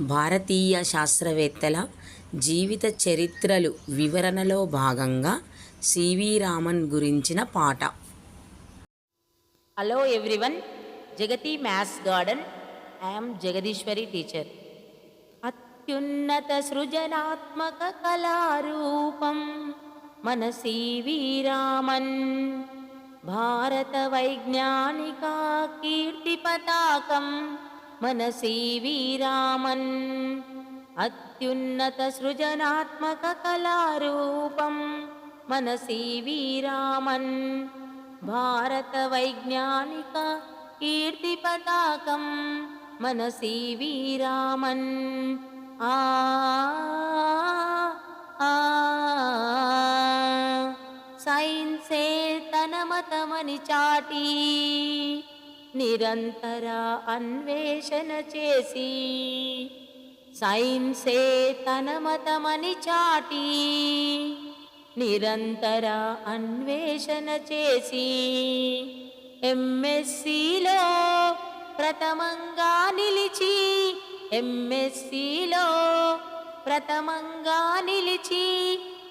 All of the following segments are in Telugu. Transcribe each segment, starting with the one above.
భారతీయ శాస్త్రవేత్తల జీవిత చరిత్రలు వివరణలో భాగంగా సివి రామన్ గురించిన పాట. Hello everyone Jagati maths garden I'm Jagadeeswari teacher అత్యున్నత సృజనాత్మక కళారూపం మన సివి రామన్. భారత వైజ్ఞానిక కీర్తి పతాకం मनसि वीरामन् अत्युन्नतसृजनात्मककलारूपं मनसि वीरामन् भारतवैज्ञानिक भारतवैज्ञानिककीर्तिपताकं मनसि वीरामन्। आ सैन्सेतनमतमनिचाटी నిరంతర అన్వేషణ చేసి సైన్సే తన మతమని చాటి నిరంతర అన్వేషణ చేసి ఎంఎస్సిలో ప్రథమంగా నిలిచి ఎంఎస్సిలో ప్రథమంగా నిలిచి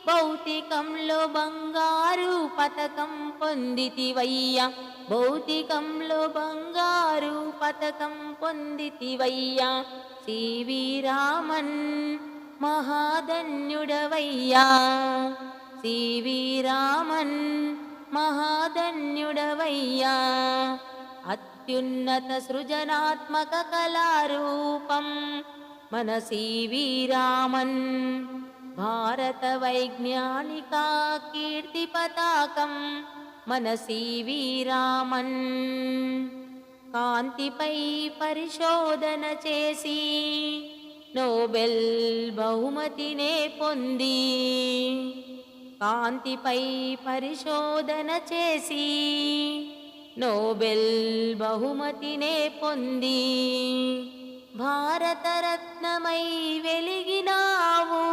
భౌతికంలో బంగారు పథకం పొందితివయ్యా. భౌతికంలో బంగారు పథకం పొందితివయ్యా సివి రామన్ మహాధన్యుడవయ్యా సివి రామన్ మహాధన్యుడవయ్యా అత్యున్నత సృజనాత్మక కళారూపం మన సివి రామన్ భారత వైజ్ఞానిక మనసి వీరామన్. కాంతిపై పరిశోధన చేసి నోబెల్ బహుమతినే పొంది కాంతిపై పరిశోధన చేసి నోబెల్ బహుమతినే పొంది భారతరత్నమై వెలిగినావు.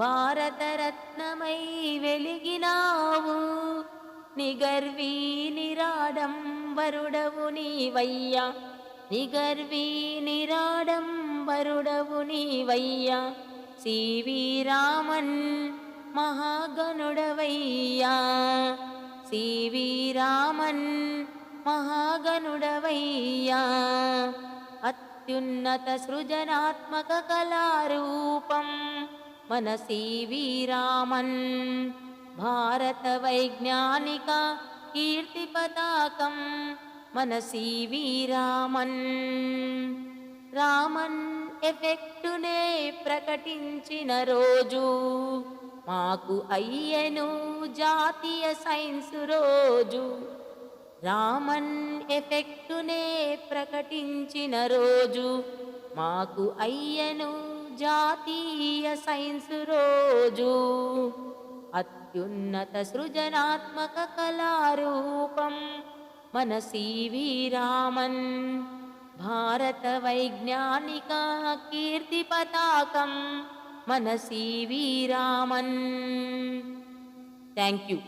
భారతరత్నమై వెలిగినావు. నిగర్వీ నిరాడంబరుడవు నీవయ్యా. నిగర్వీ నిరాడంబరుడవు నీవయ్యా. సివి రామన్ మహాగణుడవయ్యా సివి రామన్ మహాగణుడవయ్యా అత్యున్నత సృజనాత్మక కళారూపం మన సివి రామన్ భారత వైజ్ఞానిక కీర్తి పతాకం మన రామన్ రామన్ ఎఫెక్టునే ప్రకటించిన రోజు మాకు అయ్యను జాతీయ సైన్స్ రోజు రామన్ ఎఫెక్టునే ప్రకటించిన రోజు మాకు అయ్యను జాతీయ సైన్స్ రోజు अत्युन्नतसृजनात्मककलारूपं मनसि वीरामन्। भारतवैज्ञानिका कीर्तिपताकं मनसि वीरामन्। थक् यु